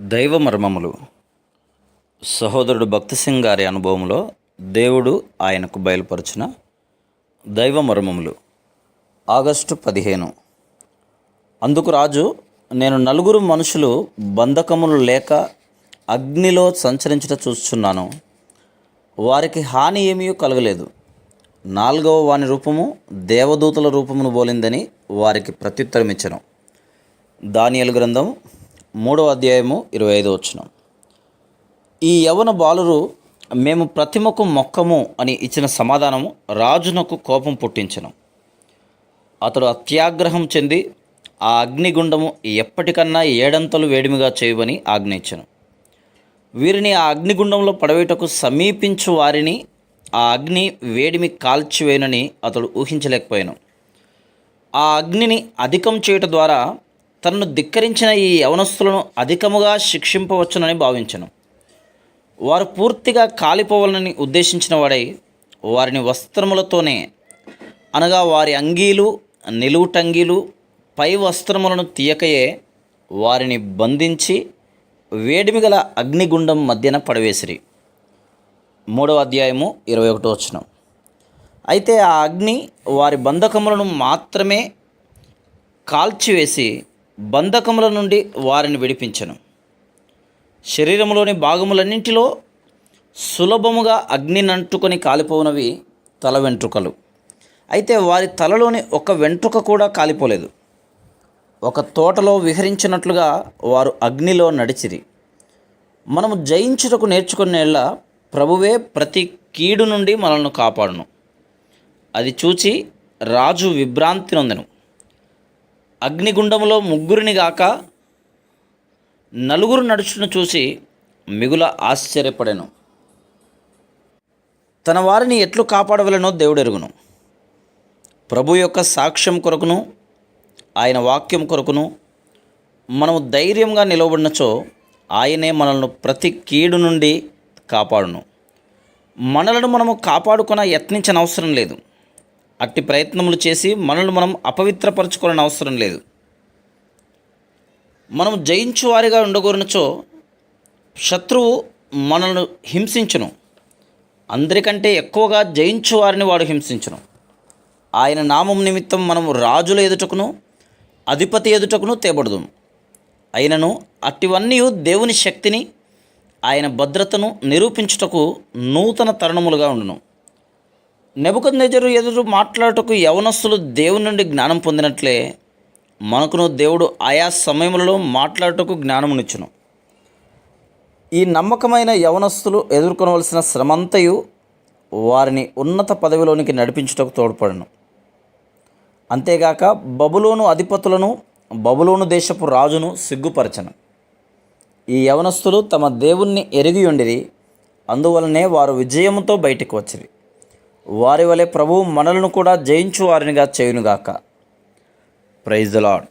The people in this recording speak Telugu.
దైవ మర్మములు సహోదరుడు భక్తి సింగ్ గారి అనుభవంలో దేవుడు ఆయనకు బయలుపరిచిన దైవ మర్మములు ఆగస్టు పదిహేను. అందుకు రాజు నేను నలుగురు మనుషులు బంధకములు లేక అగ్నిలో సంచరించుట చూస్తున్నాను. వారికి హాని ఏమీ కలగలేదు. నాలుగవ వాని రూపము దేవదూతల రూపమును బోలిందని వారికి ప్రత్యుత్తరం ఇచ్చను దానియలు గ్రంథం మూడవ అధ్యాయము ఇరవై ఐదో వచ్చిన ఈ యవన బాలురు మేము ప్రతిమకు మొక్కము అని ఇచ్చిన సమాధానము రాజునకు కోపం పుట్టించను. అతడు అత్యాగ్రహం చెంది ఆ అగ్నిగుండము ఎప్పటికన్నా ఏడంతలు వేడిమిగా చేయమని ఆజ్ఞయించను వీరిని ఆ అగ్నిగుండంలో పడవేటకు సమీపించు వారిని ఆ అగ్ని వేడిమి కాల్చివేయనని అతడు ఊహించలేకపోయాను. ఆ అగ్నిని అధికం చేయుట ద్వారా తనను ధిక్కరించిన ఈ యవనస్తులను అధికముగా శిక్షింపవచ్చునని భావించను. వారు పూర్తిగా కాలిపోవాలని ఉద్దేశించిన వాడై వారిని వస్త్రములతోనే అనగా వారి అంగీలు నిలువుటంగీలు పై వస్త్రములను తీయకయే వారిని బంధించి వేడిమిగల అగ్నిగుండం మధ్యన పడవేసిరి. మూడవ అధ్యాయము ఇరవై ఒకటో వచనం. అయితే ఆ అగ్ని వారి బంధకములను మాత్రమే కాల్చివేసి బంధకముల నుండి వారిని విడిపించను. శరీరంలోని భాగములన్నింటిలో సులభముగా అగ్నినంటుకొని కాలిపోవునవి తల వెంట్రుకలు. అయితే వారి తలలోని ఒక వెంట్రుక కూడా కాలిపోలేదు. ఒక తోటలో విహరించినట్లుగా వారు అగ్నిలో నడిచిరి. మనము జయించుటకు నేర్చుకునేళ్ళ ప్రభువే ప్రతి కీడు నుండి మనల్ని కాపాడును. అది చూచి రాజు విభ్రాంతి నొందెను. అగ్నిగుండంలో ముగ్గురిని గాక నలుగురు నడుచును చూసి మిగుల ఆశ్చర్యపడెను. తన వారిని ఎట్లు కాపాడవలనో దేవుడెరుగును. ప్రభు యొక్క సాక్ష్యం కొరకును ఆయన వాక్యం కొరకును మనము ధైర్యంగా నిలవబడినచో ఆయనే మనల్ని ప్రతి కీడు నుండి కాపాడును. మనలను మనము కాపాడుకున్న యత్నించని అవసరం లేదు. అట్టి ప్రయత్నములు చేసి మనల్ని మనం అపవిత్రపరచుకోవాలని అవసరం లేదు. మనం జయించు వారిగా ఉండగోరినచో శత్రువు మనల్ని హింసించును. అందరికంటే ఎక్కువగా జయించు వారిని వాడు హింసించును. ఆయన నామం నిమిత్తం మనం రాజుల ఎదుటకును అధిపతి ఎదుటకును తేబడదు అయినను అట్టివన్నీ దేవుని శక్తిని ఆయన భద్రతను నిరూపించుటకు నూతన తరుణములుగా ఉండును. నెబుకద్నెజరు ఎదురు మాట్లాడుటకు యవనస్తులు దేవుని నుండి జ్ఞానం పొందినట్లే మనకును దేవుడు ఆయా సమయంలో మాట్లాడుటకు జ్ఞానమునిచ్చును. ఈ నమ్మకమైన యవనస్తులు ఎదుర్కొనవలసిన శ్రమంతయు వారిని ఉన్నత పదవిలోనికి నడిపించుటకు తోడ్పడను. అంతేగాక బబులోను అధిపతులను బబులోను దేశపు రాజును సిగ్గుపరచను. ఈ యవనస్తులు తమ దేవుణ్ణి ఎరిగి ఉండిరి అందువలనే వారు విజయంతో బయటికి వచ్చిరి. వారి వలె ప్రభువు మనలను కూడా జయించు వారినిగా చేయునుగాక. Praise lord